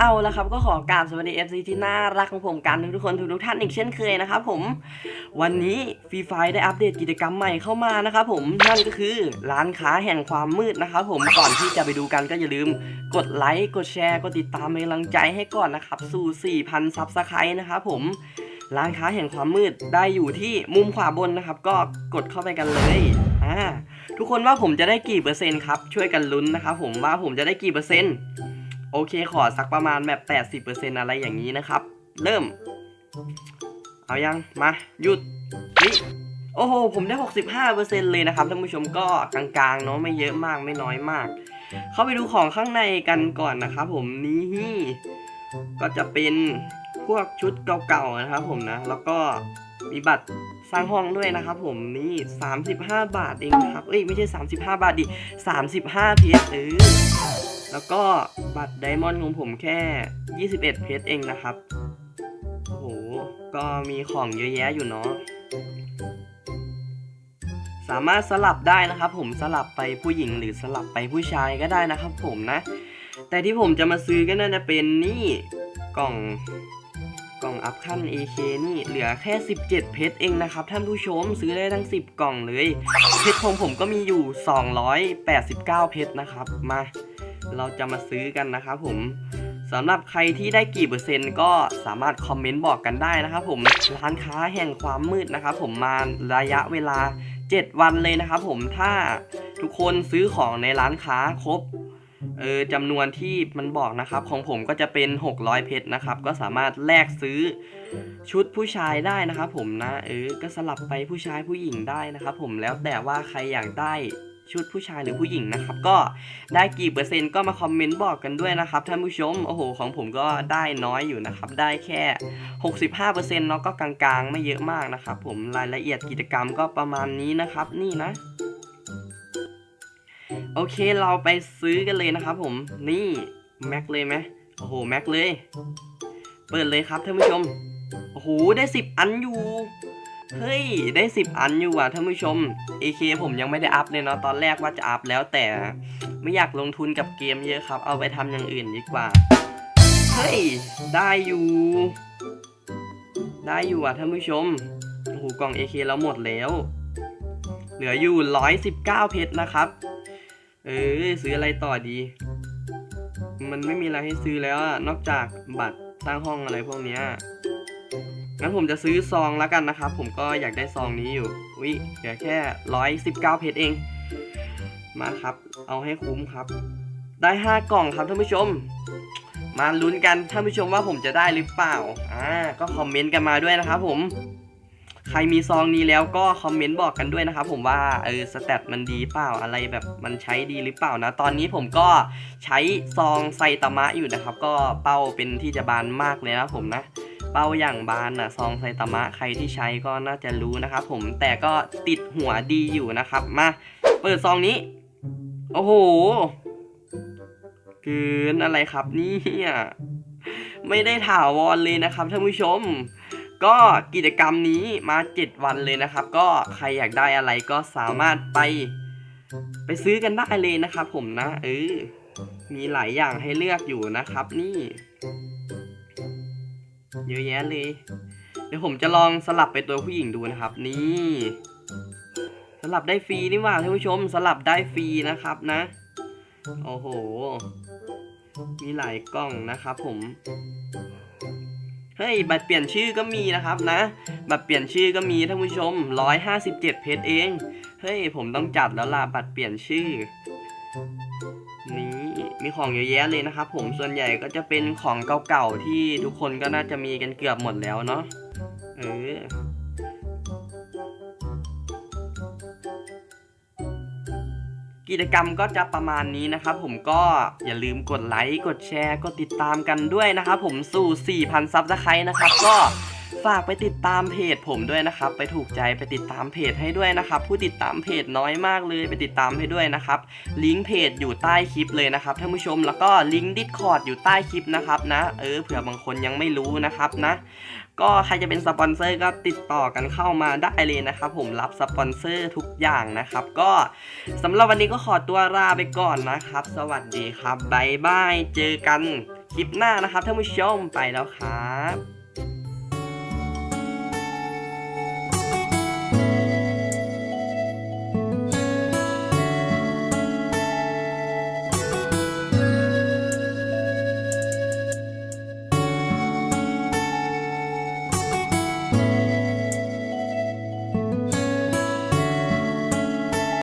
นะครับก็ขอกราบสวัสดี FC ที่น่ารักของผมกันทุกคนทุกๆท่านอีกเช่นเคยนะครับผมวันนี้ฟรีไฟได้อัปเดตกิจกรรมใหม่เข้ามานะครับผมนั่นก็คือร้านค้าแห่งความมืดนะครับผมก่อนที่จะไปดูกันก็อย่าลืม กดไลค์กดแชร์กดติดตามเป็นกำลังใจให้ก่อนนะครับสู่ 4,000 ซับสไครต์นะครับผมร้านค้าแห่งความมืดได้อยู่ที่มุมขวาบนนะครับ ก็กดเข้าไปกันเลยอ่าทุกคนว่าผมจะได้กี่เปอร์เซ็นต์ครับช่วยกันลุ้นนะครับผมว่าผมจะได้กี่เปอร์เซ็นต์ โอเคขอสักประมาณแบบ 80%อะไรอย่างนี้นะครับ เริ่ม เอายัง มาหยุดนี่โอ้โห ผมได้ 65%เลยนะครับท่านผู้ชมก็กลางๆ เนาะไม่เยอะมากไม่น้อยมาก เข้าไปดูของข้างในกันก่อนนะครับผมนี่ก็จะเป็นพวกชุดเก่าๆนะครับผมนะ แล้วก็มีบัตรสร้างห้องด้วยนะครับผมนี่ 35 บาทเองนะครับ เอ้ยไม่ใช่ 35 บาทดิ 35เพชรเออ แล้วก็บัตรไดมอนด์ของผมแค่ 21 เพชรเองนะครับ โอ้โห ก็มีของเยอะแยะอยู่เนาะ สามารถสลับได้นะครับผมสลับไปผู้หญิงหรือสลับไปผู้ชายก็ได้นะครับผมนะ แต่ที่ผมจะมาซื้อก็น่าจะเป็นนี่กล่องกล่องอัพขั้น AK นี่เหลือแค่ 17 เพชรเองนะครับ ท่านผู้ชมซื้อได้ทั้ง 10 กล่องเลย เพชรของผมก็มีอยู่ 289 เพชรนะครับ มา เราจะมาซื้อกันนะครับผมสำหรับใครที่ได้กี่เปอร์เซ็นต์ก็สามารถคอมเมนต์บอกกันได้นะครับผมร้านค้าแห่งความมืดนะครับผมมาระยะเวลา 7 วันเลยนะครับผมถ้าทุกคนซื้อของในร้านค้าครบเออจำนวนที่มันบอกนะครับของผมก็จะเป็น 600 เพชรนะครับ ก็สามารถแลกซื้อชุดผู้ชายได้นะครับผมนะเออก็สลับไปผู้ชายผู้หญิงได้นะครับผมแล้วแต่ว่าใครอยากได้ ชุดผู้ชายหรือผู้หญิงนะครับ ก็ได้กี่เปอร์เซ็นต์ก็มาคอมเมนต์บอกกันด้วยนะครับท่านผู้ชม โอ้โห ของผมก็ได้น้อยอยู่นะครับ ได้แค่ 65%เนาะก็กลางๆ ไม่เยอะมากนะครับ ผมรายละเอียดกิจกรรมก็ประมาณนี้นะครับ นี่นะโอเคเราไปซื้อกันเลยนะครับผมนี่แม็กเลยไหมโอ้โหแม็กเลย เปิดเลยครับท่านผู้ชมโอ้โหได้ 10 อันอยู่ เฮ้ย ได้ 10 อันอยู่ว่ะท่านผู้ชม AK ผมยังไม่ได้อัพเลยเนาะตอนแรกว่าจะอัพแล้วแต่ไม่อยากลงทุนกับเกมเยอะครับ เอาไปทำอย่างอื่นดีกว่า เฮ้ย ได้อยู่ ได้อยู่อะท่านผู้ชมโอ้โหกล่อง AK เราหมดแล้ว เหลืออยู่ 119 เพชรนะครับ เออซื้ออะไรต่อดี มันไม่มีอะไรให้ซื้อแล้วนอกจากบัตรสร้างห้องอะไรพวกเนี้ย งั้นผมจะซื้อซองแล้วกันนะครับ ผมก็อยากได้ซองนี้อยู่วิเหลือแค่ร้อยสิบเก้าเพชรเอง มาครับ เอาให้คุ้มครับ ได้ห้ากล่องครับท่านผู้ชม มาลุ้นกันท่านผู้ชมว่าผมจะได้หรือเปล่า อ่า ก็คอมเมนต์กันมาด้วยนะครับผมใครมีซองนี้แล้วก็คอมเมนต์บอกกันด้วยนะครับผมว่าเออสแตทมันดีเปล่าอะไรแบบมันใช้ดีหรือเปล่านะ ตอนนี้ผมก็ใช้ซองไซตามะอยู่นะครับ ก็เป้าเป็นที่จะบานมากเลยนะผมนะ เป้าอย่างบานน่ะซองไซตามะใครที่ใช้ก็น่าจะรู้นะครับผมแต่ก็ติดหัวดีอยู่นะครับมาเปิดซองนี้ โอ้โหเกินอะไรครับเนี่ยไม่ได้ถาวรเลยนะครับท่านผู้ชม ก็กิจกรรมนี้มา 7 วันเลยนะครับ ก็ใครอยากได้อะไรก็สามารถไป ไปซื้อกันได้เลยนะครับผมนะเออมีหลายอย่างให้เลือกอยู่นะครับนี่ เยอะแยะเลย เดี๋ยวผมจะลองสลับไปตัวผู้หญิงดูนะครับ นี่สลับได้ฟรีนี่หว่าท่านผู้ชมสลับได้ฟรีนะครับนะ โอ้โห มีหลายกล่องนะครับผมเฮ้ยบัตรเปลี่ยนชื่อก็มีนะครับนะบัตรเปลี่ยนชื่อก็มีท่านผู้ชม 157 เพชรเอง เฮ้ยผมต้องจัดแล้วล่ะบัตรเปลี่ยนชื่อ นี่ มีของเยอะแยะเลยนะครับผมส่วนใหญ่ก็จะเป็นของเก่าๆที่ทุกคนก็น่าจะมีกันเกือบหมดแล้วเนาะเออกิจกรรมก็จะประมาณนี้นะครับผมก็อย่าลืมกดไลค์กดแชร์กดติดตามกันด้วยนะครับผมสู่ 4,000 ซับสไครต์นะครับก็ ฝากไปติดตามเพจผมด้วยนะครับ ไปถูกใจไปติดตามเพจให้ด้วยนะครับ ผู้ติดตามเพจน้อยมากเลยไปติดตามให้ด้วยนะครับ ลิงก์เพจอยู่ใต้คลิปเลยนะครับท่านผู้ชมแล้วก็ลิงก์ดิสคอร์ดอยู่ใต้คลิปนะครับนะ เออเผื่อบางคนยังไม่รู้นะครับนะ ก็ใครจะเป็นสปอนเซอร์ก็ติดต่อกันเข้ามาได้เลยนะครับผมรับสปอนเซอร์ทุกอย่างนะครับ ก็สำหรับวันนี้ก็ขอตัวลาไปก่อนนะครับ สวัสดีครับบ๊ายบายเจอกันคลิปหน้านะครับท่านผู้ชมไปแล้วครับ